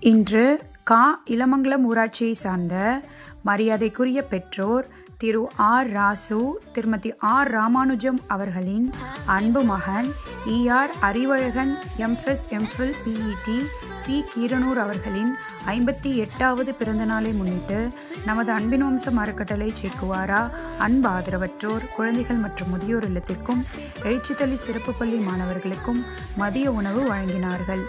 இன்று கா. இளமங்கலம் ஊராட்சியை சார்ந்த மரியாதைக்குரிய பெற்றோர் திரு. ஆர். ராசு திருமதி ஆர். ராமானுஜம் அவர்களின் அன்பு மகன் E R Arivazhagan MPhil MPhil BEd C. Keeranur அவர்களின் ஐம்பத்தி எட்டாவது பிறந்தநாளை முன்னிட்டு நமது அன்பின் வம்சம் அறக்கட்டளை சேக்குவாரா அன்பு ஆதரவற்றோர் குழந்தைகள் மற்றும் முதியோர் இல்லத்திற்கும் எழுச்சித்தளி சிறப்பு பள்ளி மாணவர்களுக்கும் மதிய உணவு வழங்கினார்கள்.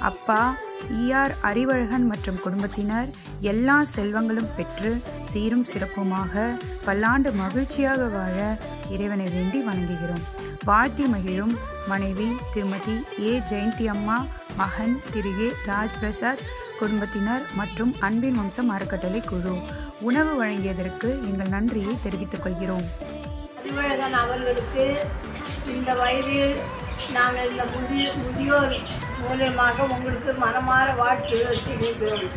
அப்பா ஈஆர் அறிவழகன் மற்றும் குடும்பத்தினர் எல்லா செல்வங்களும் பெற்று சீரும் சிறப்புமாக பல்லாண்டு மகிழ்ச்சியாக வாழ இறைவனை வேண்டி வணங்குகிறோம். வாழ்த்தி மகிழும் மனைவி திருமதி ஏ. ஜெயந்தி அம்மா மகன் திரு ஏ ராஜ் பிரசாத் குடும்பத்தினர் மற்றும் அன்பின் வம்சம் அறக்கட்டளை குழு. உணவு வழங்கியதற்கு எங்கள் நன்றியை தெரிவித்துக் கொள்கிறோம். சிவழகன் அவர்களுக்கு இந்த வயதில் நாங்கள் இந்த முதிய முதியோர் மூலியமாக உங்களுக்கு மனமாற வாழ்த்துகள் தெரிவிக்கிறோம்.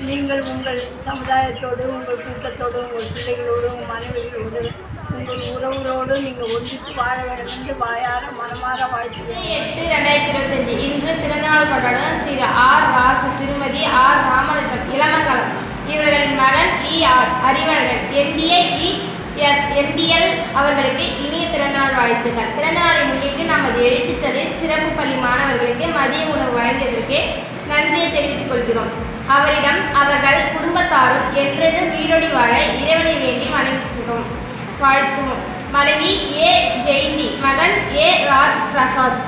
நீங்கள் உங்கள் சமுதாயத்தோடு உங்கள் கூட்டத்தோடு உங்கள் பிள்ளைகளோடு உங்கள் மனைவிகளோடு உங்கள் உறவுகளோடு நீங்கள் ஒன்றித்து வாழ வேண்டும் என்று வாயார மனமாற வாழ்த்துகிறோம். எட்டு ரெண்டாயிரத்தி இருபத்தஞ்சு இன்று திருநாள் கொண்டாடும் திரு ஆர். வாசு திருமதி ஆர். ராமலிங்கம் இளமங்கலம் இவர்களின் மகன் E. R. Arivazhagan NDA E. S. NDL அவர்களுக்கு இனிய பிறந்தநாள் வாழ்த்துக்கள். பிறந்தநாளை முன்னிட்டு நம்ம சிறப்பு பள்ளி மாணவர்களுக்கு மதிய உணவு வழங்கியதற்கே நன்றியை தெரிவித்துக் கொள்கிறோம். அவரிடம் அவர்கள் குடும்பத்தாரும் என்றென்றும் வீடொடி வாழ இறைவனை வேண்டி வணங்குகிறோம். வாழ்த்துவோம். மனைவி ஏ. ஜெயந்தி மகன் ஏ. ராஜ் பிரசாத்.